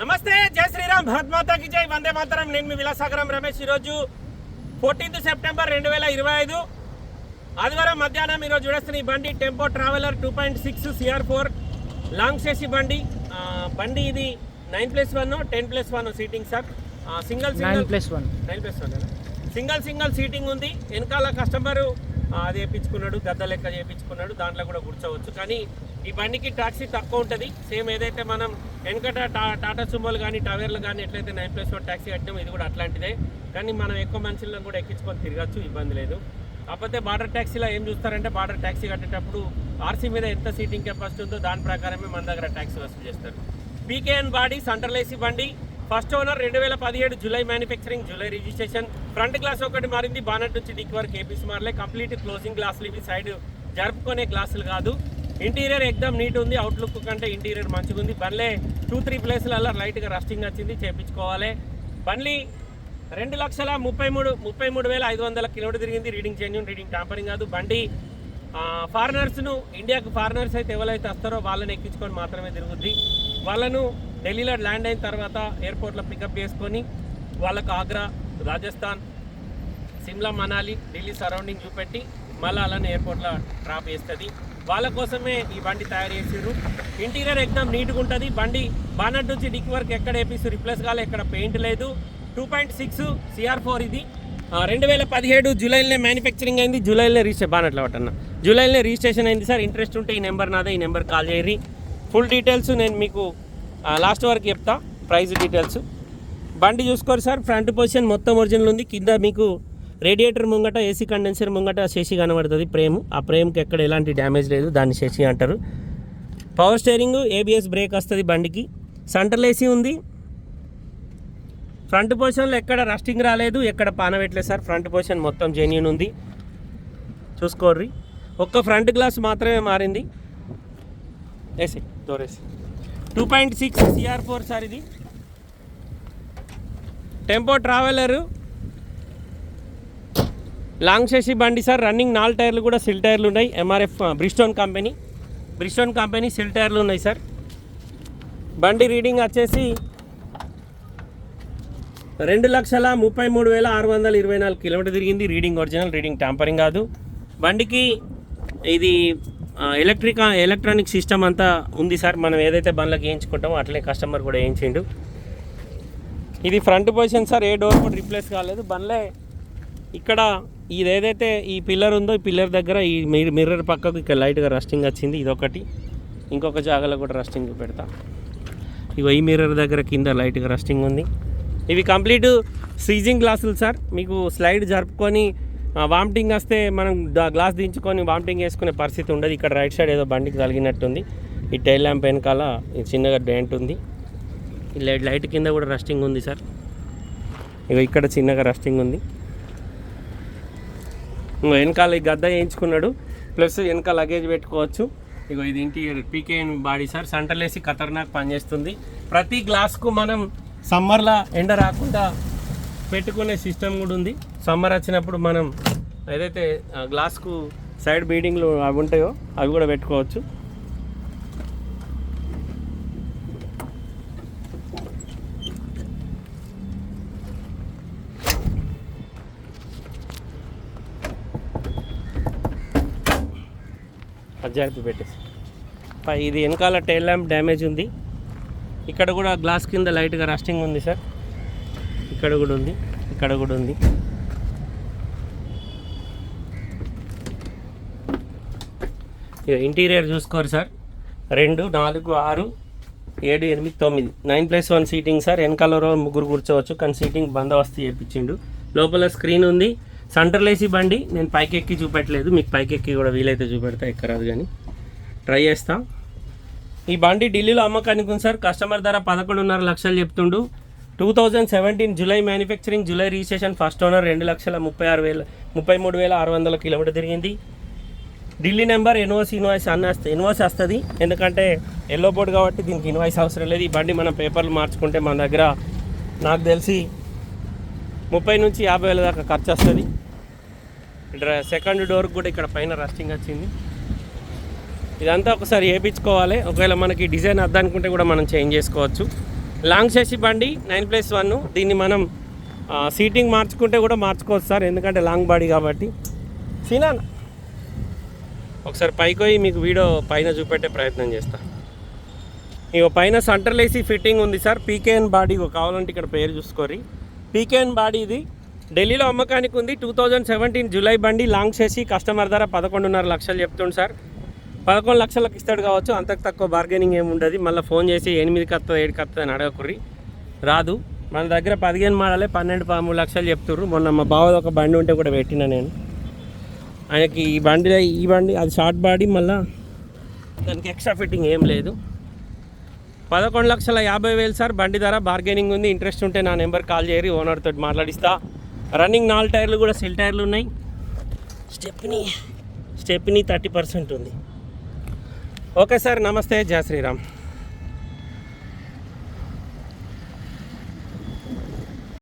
నమస్తే జై శ్రీరామ్ భారత్ మాతాకి జై వందే మాతరం. నేను మీ విలాసాగరం రమేష్. ఈరోజు ఫోర్టీన్త్ సెప్టెంబర్ రెండు వేల ఇరవై ఐదు. ఆదివారం మధ్యాహ్నం ఈరోజు చూడొస్తున్న ఈ బండి tempo traveller two point six CR four long సేసి బండి. బండి ఇది nine plus one ten plus one seating sir. Single single plus one. Nine plus one single single seating ఉంది. వెనకాల కస్టమర్ అది వేయించుకున్నాడు గద్ద లెక్క చేయించుకున్నాడు దాంట్లో కూడా కూర్చోవచ్చు. కానీ ఈ బండికి టాక్సీ తక్కువ ఉంటుంది. సేమ్ ఏదైతే మనం వెనకట టాటా సుమోలు కానీ టవేర్లు కానీ ఎట్లయితే నైన్ ప్లస్ వన్ ట్యాక్సీ కట్టడం ఇది కూడా అట్లాంటిదే. కానీ మనం ఎక్కువ మనుషులను కూడా ఎక్కించుకొని తిరగచ్చు ఇబ్బంది లేదు. కాకపోతే బార్డర్ ట్యాక్సీలో ఏం చూస్తారంటే బార్డర్ ట్యాక్సీ కట్టేటప్పుడు ఆర్సీ మీద ఎంత సీటింగ్ కెపాసిటీ ఉందో దాని ప్రకారమే మన దగ్గర ట్యాక్సీ వసూలు చేస్తారు. పీకేఎన్ బాడీ సెంట్రల్ ఏసీ బండి. ఫస్ట్ ఓనర్ రెండు వేల పదిహేడు July manufacturing July registration. Front glass ఒకటి మారింది బానట్ నుంచి డిక్ వరకు ఏపీస్ మారలే. కంప్లీట్ క్లోజింగ్ గ్లాసులు ఇవి సైడ్ జరుపుకునే గ్లాసులు కాదు. ఇంటీరియర్ ఎక్దమ్ నీట్ ఉంది అవుట్లుక్ కంటే ఇంటీరియర్ మంచిగా ఉంది బండ్లే టూ త్రీ ప్లేస్లలో లైట్గా రస్టింగ్ వచ్చింది చేపించుకోవాలి. బండ్లీ రెండు లక్షల ముప్పై మూడు ముప్పై మూడు వేల ఐదు వందల కిలోమీటర్ తిరిగింది. రీడింగ్ జెన్యున్ రీడింగ్ టాంపరింగ్ కాదు. బండి ఫారినర్స్ను ఇండియాకు ఫారినర్స్ అయితే ఎవరైతే వస్తారో వాళ్ళని ఎక్కించుకొని మాత్రమే తిరుగుద్ది. వాళ్ళను ఢిల్లీలో ల్యాండ్ అయిన తర్వాత ఎయిర్పోర్ట్లో పికప్ చేసుకొని వాళ్ళకు ఆగ్రా రాజస్థాన్ సిమ్లా మనాలి ఢిల్లీ సరౌండింగ్ చూపెట్టి మళ్ళీ అలానే ఎయిర్పోర్ట్లో డ్రాప్ చేస్తుంది. వాళ్ళ కోసమే ఈ బండి తయారు చేసారు ఇంటీరియర్ ఎగ్జామ్ నీట్గా ఉంటుంది. బండి బానట్ నుంచి డిక్ వరకు ఎక్కడ వేపిస్తారు రిప్లేస్ కాలే ఎక్కడ పెయింట్ లేదు. Two point six CR four ఇది. రెండు వేల పదిహేడు జూలైలోనే మ్యానుఫ్యాక్చరింగ్ అయింది. జూలైలో రిజిస్టర్ బానట్లో పట్టన్న. జూలైలోనే రిజిస్ట్రేషన్ అయింది సార్. ఇంట్రెస్ట్ ఉంటే ఈ నెంబర్ నాదే ఈ నెంబర్ కాల్ చేయరి ఫుల్ డీటెయిల్స్ నేను మీకు లాస్ట్ వరకు చెప్తా. Price details. బండి చూసుకోరు సార్. ఫ్రంట్ పొజిషన్ మొత్తం ఒరిజినల్ ఉంది. కింద మీకు రేడియేటర్ ముంగట ఏసీ కండెన్సర్ ముంగట శశి కనబడుతుంది ప్రేమ్ ఆ ప్రేమ్కి ఎక్కడ ఎలాంటి డ్యామేజ్ లేదు. దాన్ని శశి అంటారు. పవర్ స్టీరింగ్ ఏబిఎస్ బ్రేక్ వస్తుంది బండికి. సెంట్రల్ ఏసీ ఉంది. ఫ్రంట్ పొజిషన్లో ఎక్కడ రస్టింగ్ రాలేదు. ఎక్కడ పానబెట్టలేదు సార్. ఫ్రంట్ పొజిషన్ మొత్తం జెన్యున్ ఉంది. చూసుకోర్రి. ఒక్క ఫ్రంట్ గ్లాస్ మాత్రమే మారింది. AC డోరేసి two point six CR four sir ఇది. Tempo traveller. లాంగ్ చేసి బండి సార్ రన్నింగ్ నాలుగు టైర్లు కూడా సిల్ టైర్లు ఉన్నాయి. MRF Bridgestone company. Bridgestone company seal టైర్లు ఉన్నాయి సార్. బండి రీడింగ్ వచ్చేసి రెండు లక్షల ముప్పై మూడు వేల ఆరు వందల ఇరవై నాలుగు కిలోమీటర్ తిరిగింది. రీడింగ్ ఒరిజినల్ రీడింగ్ ట్యాంపరింగ్ కాదు. బండికి ఇది ఆ, ఎలక్ట్రిక్ ఎలక్ట్రానిక్ సిస్టమ్ అంతా ఉంది సార్. మనం ఏదైతే బండ్లకు వేయించుకుంటామో అట్లే కస్టమర్ కూడా వేయించిండు. ఇది ఫ్రంట్ పొజిషన్ సార్ ఏ డోర్ కూడా రిప్లేస్ కాలేదు. బండ్లే ఇక్కడ ఇది ఏదైతే ఈ పిల్లర్ ఉందో ఈ పిల్లర్ దగ్గర ఈ మిర్రర్ పక్కకు ఇక్కడ లైట్గా రస్టింగ్ వచ్చింది. ఇదొకటి. ఇంకొక జాగాలో కూడా రస్టింగ్ పెడతా. ఇగో ఈ మిర్రర్ దగ్గర కింద లైట్గా రస్టింగ్ ఉంది. ఇవి కంప్లీట్ సీజింగ్ గ్లాసులు సార్. మీకు స్లైడ్ జరుపుకొని వామిటింగ్ వస్తే మనం గ్లాస్ దించుకొని వామిటింగ్ వేసుకునే పరిస్థితి ఉండదు. ఇక్కడ రైట్ సైడ్ ఏదో బండికి తగిలినట్టుంది. ఈ టైల్ ల్యాంప్ వెనకాల చిన్నగా డెంట్ ఉంది. లైట్ లైట్ కింద కూడా రస్టింగ్ ఉంది సార్. ఇక ఇక్కడ చిన్నగా రస్టింగ్ ఉంది. ఇంకో వెనకాల ఈ గద్ద వేయించుకున్నాడు. ప్లస్ వెనక లగేజ్ పెట్టుకోవచ్చు. ఇగో ఇది ఇంటీరియర్ పీకేఎన్ బాడీ సార్. సంటలేసి ఖతర్నాక్ పనిచేస్తుంది. ప్రతి గ్లాస్కు మనం సమ్మర్లో ఎండ రాకుండా పెట్టుకునే సిస్టమ్ కూడా ఉంది. సమ్మర్ వచ్చినప్పుడు మనం ఏదైతే ఆ గ్లాస్కు సైడ్ బీడింగ్లు అవి ఉంటాయో అవి కూడా పెట్టుకోవచ్చు. అజ్జారిపి పెట్టేసి పై ఇది వెనకాల టైల్ ల్యాంప్ డ్యామేజ్ ఉంది. ఇక్కడ కూడా గ్లాస్ కింద లైట్గా రస్టింగ్ ఉంది సార్ ఇక్కడ కూడా ఉంది ఇక్కడ కూడా ఉంది. ఇంటీరియర్ చూసుకోరు సార్ రెండు నాలుగు ఆరు ఏడు ఎనిమిది తొమ్మిది. Nine plus one seating sir వెనకాల రోజు ముగ్గురు కూర్చోవచ్చు కానీ సీటింగ్ బందోబస్తు చేయించిండు లోపల స్క్రీన్ ఉంది. సెంట్రల్ ఏసీ బండి నేను పైకి ఎక్కి చూపెట్టలేదు. మీకు పైకెక్కి కూడా వీలైతే చూపెడతా ఎక్కరాదు కానీ. ట్రై చేస్తా. ఈ బండి ఢిల్లీలో అమ్మకానికి ఉంది సార్. కస్టమర్ ధర పదకొండున్నర లక్షలు చెప్తుండు. Two thousand seventeen July manufacturing July registration first owner రెండు లక్షల ముప్పై ఆరు వేల ముప్పై మూడు వేల ఆరు వందల కిలోమీటర్ తిరిగింది. ఢిల్లీ నెంబర్ ఎన్ఓసి ఇన్వాయిస్ అన్న ఇన్వాయిస్ వస్తుంది ఎందుకంటే ఎల్లో బోర్డు కాబట్టి దీనికి ఇన్వాయిస్ అవసరం లేదు. ఈ బండి మనం పేపర్లు మార్చుకుంటే మన దగ్గర నాకు తెలిసి ముప్పై నుంచి యాభై వేల దాకా ఖర్చు వస్తుంది. సెకండ్ డోర్ కూడా ఇక్కడ పైన రస్టింగ్ వచ్చింది. ఇదంతా ఒకసారి వేయించుకోవాలి. ఒకవేళ మనకి డిజైన్ అద్దనుకుంటే కూడా మనం చేంజ్ చేసుకోవచ్చు. లాంగ్ చేసి బండి నైన్ ప్లస్ వన్. దీన్ని మనం సీటింగ్ మార్చుకుంటే కూడా మార్చుకోవచ్చు సార్. ఎందుకంటే లాంగ్ బాడీ కాబట్టి. సీనా ఒకసారి పైకి పోయి మీకు వీడియో పైన చూపెట్టే ప్రయత్నం చేస్తా. ఇక పైన సెంటర్లేసి ఫిట్టింగ్ ఉంది సార్. పీకేఎన్ బాడీ కావాలంటే ఇక్కడ పేరు చూసుకోరి పీకేఎన్ బాడీ ఇది. ఢిల్లీలో అమ్మకానికి ఉంది టూ థౌజండ్ సెవెంటీన్ జూలై బండి లాంగ్ చేసి కస్టమర్ ధర పదకొండున్నర లక్షలు చెప్తుండు సార్. పదకొండు లక్షలకు ఇస్తాడు కావచ్చు. అంతకు తక్కువ బార్గెనింగ్ ఏమి ఉండదు. మళ్ళీ ఫోన్ చేసి ఎనిమిదికి వస్తుంది ఏడుకి వస్తుంది అని అడగకుర్రి. రాదు. మన దగ్గర పదిహేను మాడలే పన్నెండు పదమూడు లక్షలు చెప్తుర్రు. మొన్న మా బావది ఒక బండి ఉంటే కూడా పెట్టిన నేను. ఆయనకి ఈ బండి ఈ బండి అది షార్ట్ బాడీ మళ్ళీ దానికి ఎక్స్ట్రా ఫిట్టింగ్ ఏం లేదు. పదకొండు లక్షల యాభై వేలు సార్. బండి ధర బార్గెనింగ్ ఉంది. ఇంట్రెస్ట్ ఉంటే నా నెంబర్ కాల్ చేయరు. ఓనర్ తోటి మాట్లాడిస్తా. రన్నింగ్ నాలుగు టైర్లు కూడా సెల్ టైర్లు ఉన్నాయి. స్టెప్ని స్టెప్ని థర్టీ పర్సెంట్ ఉంది. ఓకే సార్ నమస్తే. జయ శ్రీరామ్.